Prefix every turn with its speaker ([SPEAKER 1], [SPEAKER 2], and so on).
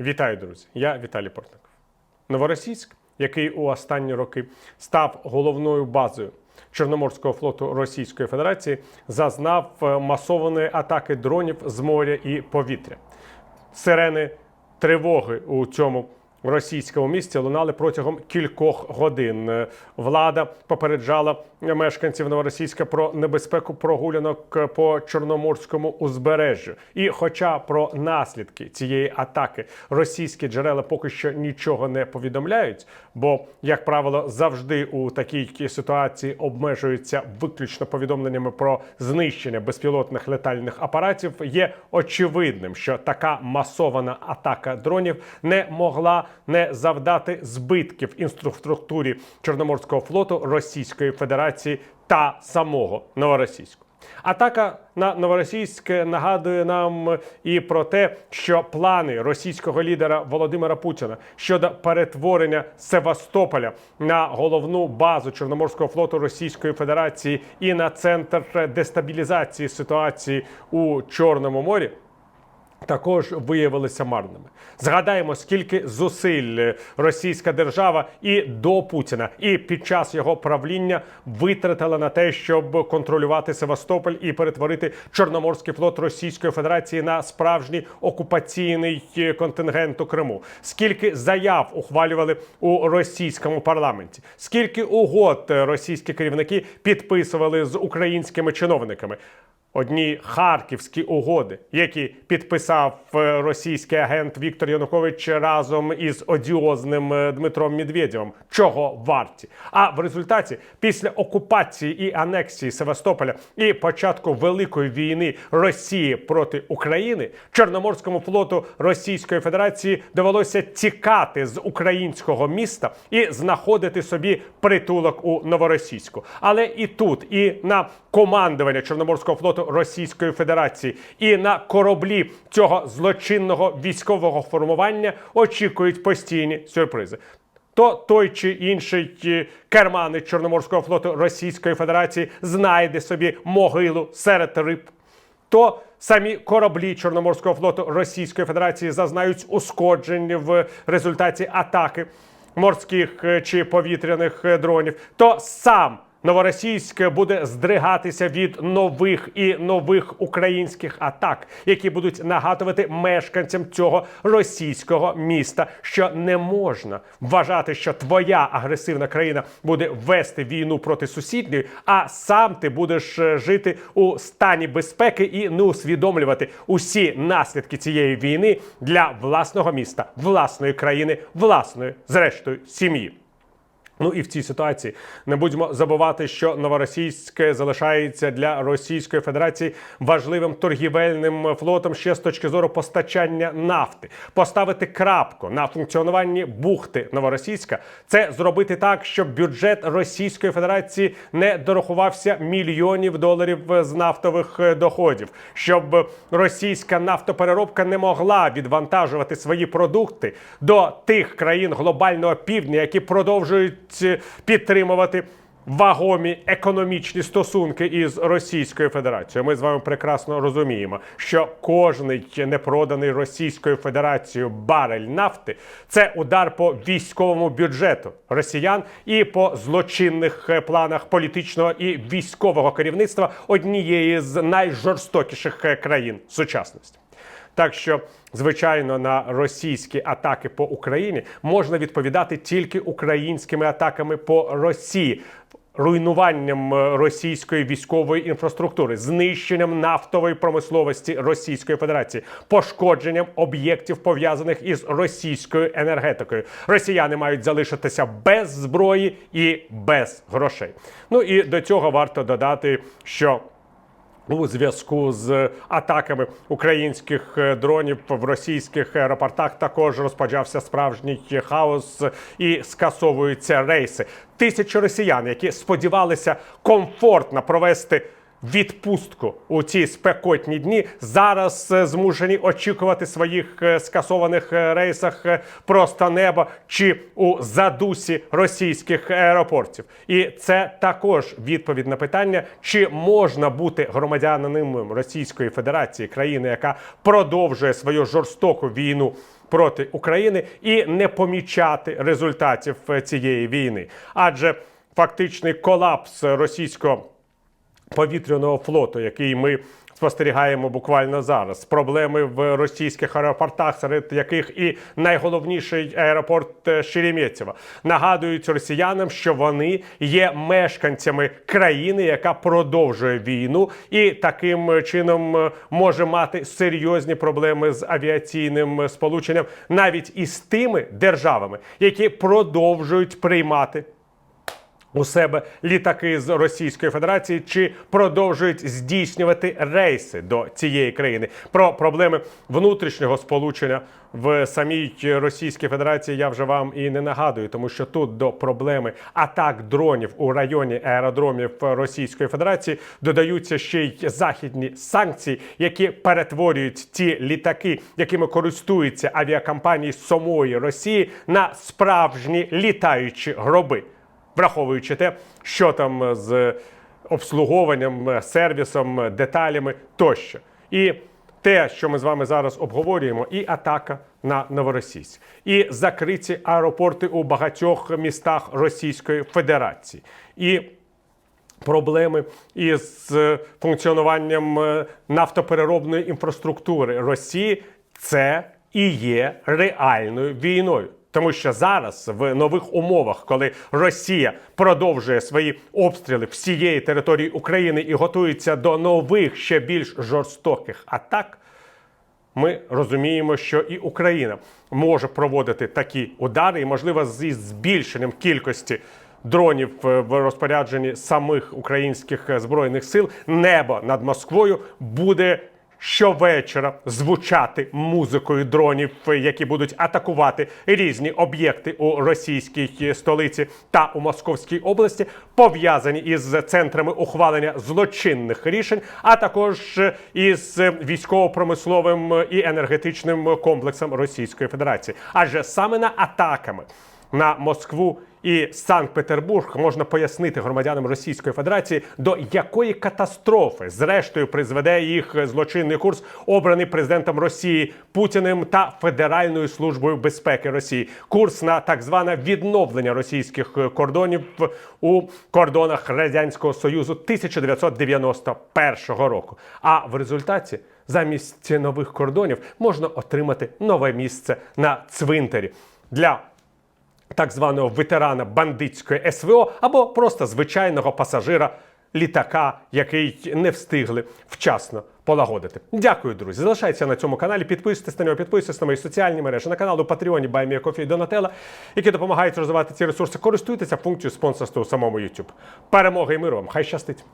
[SPEAKER 1] Вітаю, друзі! Я Віталій Портников. Новоросійськ, який у останні роки став головною базою Чорноморського флоту Російської Федерації, зазнав е, масованої атаки дронів з моря і повітря. Сирени тривоги у цьому російському місті лунали протягом кількох годин. Е, Влада попереджала мешканців Новоросійська про небезпеку прогулянок по чорноморському узбережжю. І, хоча про наслідки цієї атаки російські джерела поки що нічого не повідомляють, бо, як правило, завжди у такій ситуації обмежуються виключно повідомленнями про знищення безпілотних летальних апаратів, є очевидним, що така масована атака дронів не могла не завдати збитків інфраструктурі Чорноморського флоту Російської Федерації та самого Новоросійську. Атака на Новоросійськ нагадує нам і про те, що плани російського лідера Володимира Путіна щодо перетворення Севастополя на головну базу Чорноморського флоту Російської Федерації і на центр дестабілізації ситуації у Чорному морі також виявилися марними. Згадаємо, скільки зусиль російська держава і до Путіна, і під час його правління витратила на те, щоб контролювати Севастополь і перетворити Чорноморський флот Російської Федерації на справжній окупаційний контингент у Криму. Скільки заяв ухвалювали у російському парламенті, скільки угод російські керівники підписували з українськими чиновниками. Одні харківські угоди, які підписав е, російський агент Віктор Янукович разом із одіозним е, Дмитром Медведєвим, чого варті. А в результаті, після окупації і анексії Севастополя і початку великої війни Росії проти України, Чорноморському флоту Російської Федерації довелося тікати з українського міста і знаходити собі притулок у новоросійську. Але і тут, і на командування Чорноморського флоту Російської Федерації, і на кораблі цього злочинного військового формування очікують постійні сюрпризи. То той чи інший е, керманець Чорноморського флоту Російської Федерації знайде собі могилу серед риб. То самі кораблі Чорноморського флоту Російської Федерації зазнають ушкоджень в результаті атаки морських е, чи повітряних е, дронів, то сам Новоросійськ буде здригатися від нових і нових українських атак, які будуть нагадувати мешканцям цього російського міста, що не можна вважати, що твоя агресивна країна буде вести війну проти сусідньої, а сам ти будеш е, жити у стані безпеки і не усвідомлювати усі наслідки цієї війни для власного міста, власної країни, власної, зрештою, сім'ї. Ну і в цій ситуації не будемо забувати, що новоросійське залишається для Російської Федерації важливим торгівельним флотом ще з точки зору постачання нафти. Поставити крапку на функціонуванні бухти Новоросійська це зробити так, щоб бюджет Російської Федерації не дорахувався мільйонів доларів з нафтових доходів, щоб російська нафтопереробка не могла відвантажувати свої продукти до тих країн глобального півдня, які продовжують підтримувати вагомі економічні стосунки із Російською Федерацією. Ми з вами прекрасно розуміємо, що кожний непроданий Російською Федерацією барель нафти це удар по військовому бюджету росіян і по злочинних планах політичного і військового керівництва однієї з найжорстокіших країн сучасності. Так що, звичайно, на російські атаки по Україні можна відповідати тільки українськими атаками по Росії. Руйнуванням е, російської військової інфраструктури, знищенням нафтової промисловості Російської Федерації, пошкодженням об'єктів пов'язаних із російською енергетикою. Росіяни мають залишитися без зброї і без грошей. Ну і до цього варто додати, що у зв'язку з атаками українських е, дронів в російських аеропортах також розпочався справжній хаос і скасовуються рейси. Тисячі росіян, які сподівалися комфортно провести відпустку у ці спекотні дні. Зараз е, змушені очікувати своїх е, скасованих е, рейсах просто неба чи у задусі російських аеропортів. І це також відповідь на питання, чи можна бути громадянином Російської Федерації, країни, яка продовжує свою жорстоку війну проти України, і не помічати результатів цієї війни, адже фактичний колапс російського повітряного флоту, який ми спостерігаємо буквально зараз. Проблеми в російських аеропортах, серед яких і найголовніший аеропорт е, Шереметьєво, нагадують росіянам, що вони є мешканцями країни, яка продовжує війну, і таким чином е, може мати серйозні проблеми з авіаційним сполученням, навіть із тими державами, які продовжують приймати у себе літаки з Російської Федерації чи продовжують здійснювати рейси до цієї країни. Про проблеми внутрішнього сполучення в самій Російській Федерації я вже вам і не нагадую, тому що тут до проблеми атак дронів у районі аеродромів Російської Федерації додаються ще й західні санкції, які перетворюють ті літаки, якими користуються авіакомпанії самої Росії, на справжні літаючі гроби враховуючи те, що там з обслуговуванням, сервісом, деталями тощо. І те, що ми з вами зараз обговорюємо, і атака на Новоросійськ, і закриті аеропорти у багатьох містах Російської Федерації. І Проблеми із е, функціонуванням е, нафтопереробної інфраструктури Росії це і є реальною війною. Тому що зараз в нових умовах, коли Росія продовжує свої обстріли всієї території України і готується до нових ще більш жорстоких атак, ми розуміємо, що і Україна може проводити такі удари, і можливо зі збільшенням кількості дронів в розпорядженні самих українських е, збройних сил небо над Москвою буде. Щовечора звучати музикою дронів, які будуть атакувати різні об'єкти у російській е, столиці та у Московській області, пов'язані із центрами ухвалення злочинних рішень, а також е, із військово-промисловим е, і енергетичним комплексом Російської Федерації. Адже саме на атаками на Москву і Санкт-Петербург можна пояснити громадянам Російської Федерації, до якої катастрофи зрештою призведе їх злочинний курс, обраний президентом Росії Путіним та Федеральною службою безпеки Росії. Курс на так зване відновлення російських кордонів у кордонах радянського союзу 1991 року. А в результаті замість нових кордонів можна отримати нове місце на цвинтарі для так званого ветерана бандитської СВО або просто звичайного пасажира літака, який не встигли вчасно полагодити. Дякую, друзі. Залишайтеся на цьому каналі. Підписуйтесь на нього, підписуйтесь на мої соціальні мережі, на канал у Патреоні Баймія і Донателла, які допомагають розвивати ці ресурси. Користуйтеся функцією спонсорства у самому YouTube. Перемоги і миру вам! Хай щастить!